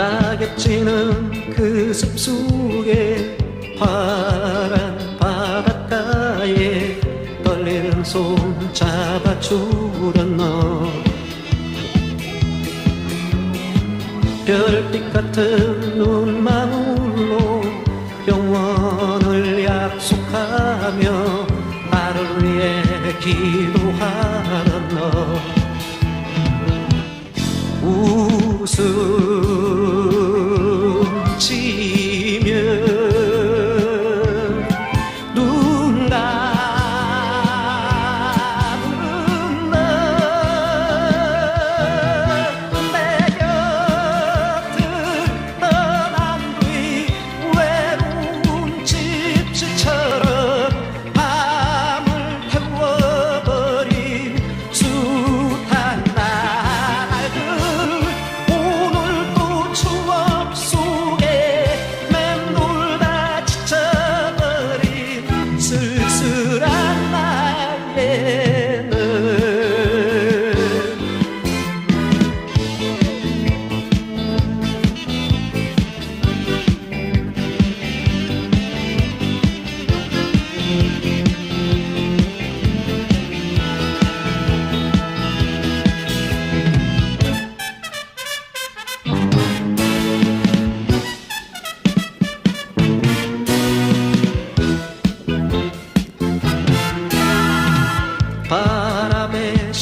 낙엽 지는 그 숲속에 파란 바닷가에 떨리는 손 잡아주던 너 별빛 같은 눈망울로 영원을 약속하며 나를 위해 기도하던 너 웃음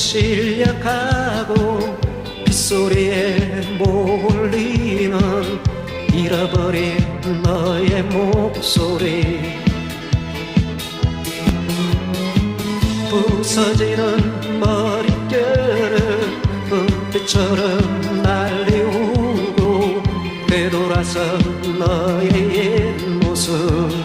실려가고 빗소리에 몰리는 잃어버린 너의 목소리. 부서지는 머릿결을 은빛처럼 날리우고 되돌아서 너의 옛 모습